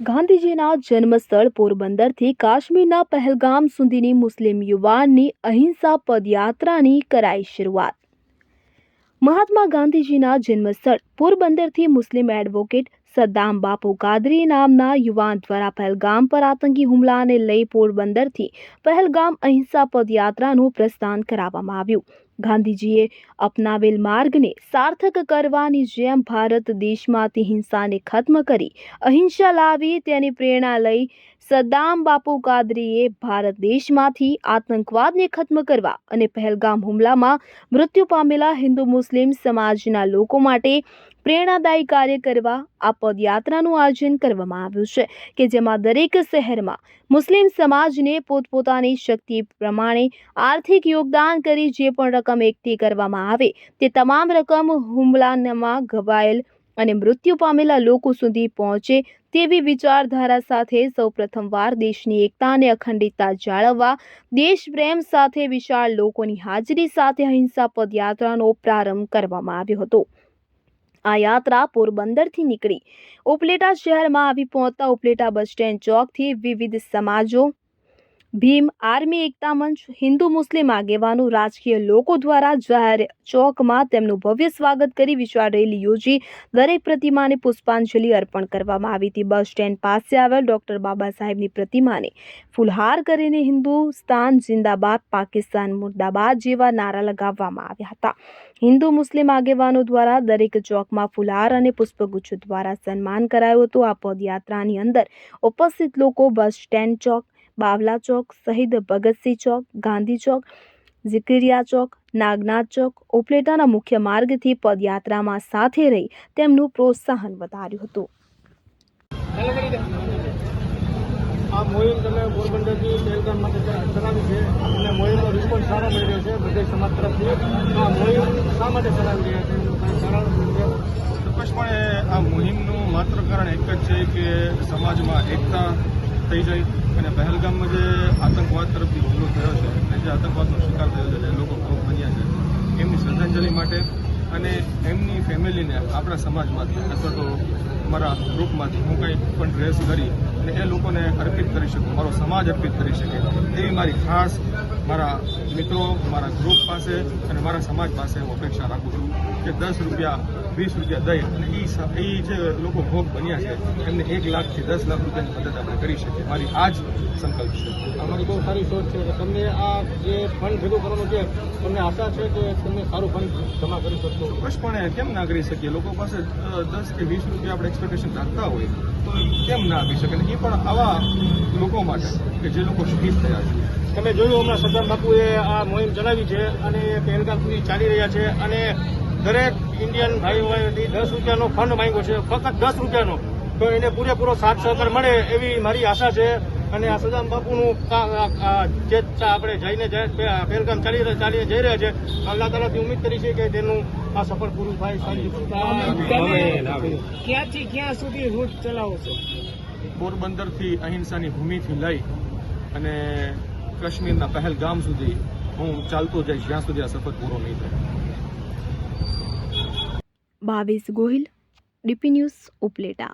ગાંધીજીના જન્મસ્થળ પોરબંદરથી કાશ્મીરના પહેલગામ સુધીની મુસ્લિમ યુવાનની અહિંસા પદયાત્રાની કરાઈ શરૂઆત. મહાત્મા ગાંધીજીના જન્મસ્થળ પોરબંદરથી મુસ્લિમ એડવોકેટ સદ્દામ બાપુ કાદરી નામના યુવાન દ્વારા પહેલગામ પર આતંકી હુમલાને લઈ પોરબંદરથી પહેલગામ અહિંસા પદયાત્રાનું પ્રસ્થાન કરાવવામાં આવ્યું. ગાંધીજીએ અપનાવેલ માર્ગને સાર્થક કરવાની જેમ ભારત દેશમાંથી હિંસાને ખત્મ કરી, અહિંસા લાવી, તેની પ્રેરણા લઈ સદ્દામ બાપુ કાદરીએ ભારત દેશમાંથી આતંકવાદને ખત્મ કરવા અને પહેલગામ હુમલામાં મૃત્યુ પામેલા હિન્દુ મુસ્લિમ સમાજના લોકો માટે પ્રેરણાદાયી કાર્ય કરવા આ પદયાત્રાનું આયોજન કરવામાં આવ્યું છે, કે જેમાં દરેક શહેરમાં મુસ્લિમ સમાજને પોતપોતાની શક્તિ પ્રમાણે આર્થિક યોગદાન કરી જે પણ રકમ એકઠી કરવામાં આવે. તે તમામ રકમ હુમલામાં ઘવાયેલ અને મૃત્યુ પામેલા લોકો સુધી પહોંચે તેવી વિચારધારા સાથે સૌપ્રથમવાર દેશની એકતા અને અખંડિતતા જાળવવા, દેશપ્રેમ સાથે વિશાળ લોકોની હાજરી સાથે અહિંસા પદયાત્રાનો પ્રારંભ કરવામાં આવ્યો હતો. આ યાત્રા પોરબંદરથી નીકળી. ઉપલેટા શહેરમાં આવી પહોંચતા ઉપલેટા બસ સ્ટેન્ડ ચોકથી વિવિધ સમાજો ભીમ આર્મી એકતા મંચ હિન્દુ મુસ્લિમ આગેવાનો રાજકીય લોકો દ્વારા જાહેર ચોકમાં તેમનું ભવ્ય સ્વાગત કરી વિશાળ રેલી યોજી દરેક પ્રતિમાને પુષ્પાંજલિ અર્પણ કરવામાં આવી હતી. બસ સ્ટેન્ડ પાસે આવેલ ડોક્ટર બાબા સાહેબની પ્રતિમાને ફુલહાર કરીને હિન્દુસ્તાન જિંદાબાદ, પાકિસ્તાન મુર્દાબાદ જેવા નારા લગાવવામાં આવ્યા હતા. હિન્દુ મુસ્લિમ આગેવાનો દ્વારા દરેક ચોકમાં ફુલહાર અને પુષ્પગુચ્છ દ્વારા સન્માન કરાયું હતું. આ પદયાત્રાની અંદર ઉપસ્થિત લોકો બસ સ્ટેન્ડ ચોક બાવલા ચોક શહીદ ભગતસિંહ ચોક ગાંધી ચોક ઝિકરિયા ચોક નાગનાથ ચોક ઉપલેટાના મુખ્ય માર્ગથી પદયાત્રામાં સાથે રહી તેમનું પ્રોત્સાહન વધાર્યું હતું. આ મોહિમ તમે પોરબંદરથી પહેલગામ માટે ચલાવી છે અને મોહિમનો રિસ્પોન્સ સારો મળી રહ્યો છે બધા સમાજ તરફથી. આ મોહિમ શા માટે ચલાવી રહ્યા છે? ચોક્કસપણે આ મોહિમનું માત્ર કારણ એક જ છે કે સમાજમાં એકતા થઈ જાય અને પહેલગામમાં જે આતંકવાદ તરફથી હુમલો થયો છે, અને જે આતંકવાદનો શિકાર થયો છે, જે લોકો ભોગ બન્યા છે, એમની શ્રદ્ધાંજલિ માટે અને એમની ફેમિલીને આપણા સમાજમાંથી અથવા તો અમારા ગ્રુપમાંથી હું કંઈ પણ ડ્રેસ કરી અને એ લોકોને અર્પિત કરી શકું મારો સમાજ અર્પિત કરી શકે. એવી મારી ખાસ મારા મિત્રો મારા ગ્રુપ પાસે અને મારા સમાજ પાસે હું અપેક્ષા રાખું છું કે દસ રૂપિયા વીસ રૂપિયા દઈ અને એ જે લોકો ભોગ બન્યા છે એમને એક લાખથી દસ લાખ રૂપિયાની મદદ આપણે કરી શકીએ. મારી આ જ સંકલ્પ છે. અમારી બહુ સારી સોચ છે તમને આ જે ફંડ ભેગું કરવાનું છે તમને આશા છે કે તમે સારું ફંડ જમા કરી શકશો? ચોક્કસપણે કેમ ના કરી શકીએ? લોકો પાસે દસ કે વીસ રૂપિયા આપણે એક્સપેક્ટેશન રાખતા હોય. કેમ ના આપી શકે એ પણ આવા લોકો માટે કે જે લોકો શહીદ થયા છે. તમે જોયું હમણાં સરદાર બાપુએ આ મોહિમ ચલાવી છે અને પહેલગામ સુધી ચાલી રહ્યા છે અને દરેક ઇન્ડિયન ભાઈઓથી દસ રૂપિયાનો ફંડ માંગ્યો છે, ફક્ત દસ રૂપિયાનો. તો એને પૂરેપૂરો સાથ સહકાર મળે એવી મારી આશા છે અને આ સદામ બાપુનું જે આપણે જઈને પહેલગામ ચાલી ચાલીને જઈ રહ્યા છે અલ્લાહ તાલાથી ઉમ્મીદ કરી છે કે તેનું આ સફળ પૂરું થાય ક્યાંથી ક્યાં સુધી રૂટ ચલાવો છો? પોરબંદરથી અહિંસાની ભૂમિથી લઈ અને કાશ્મીરના પહેલગામ સુધી હું ચાલતો જઈશ જ્યાં સુધી આ સફર પૂરો નહીં થાય. Bhavesh Gohil DP news Upleta.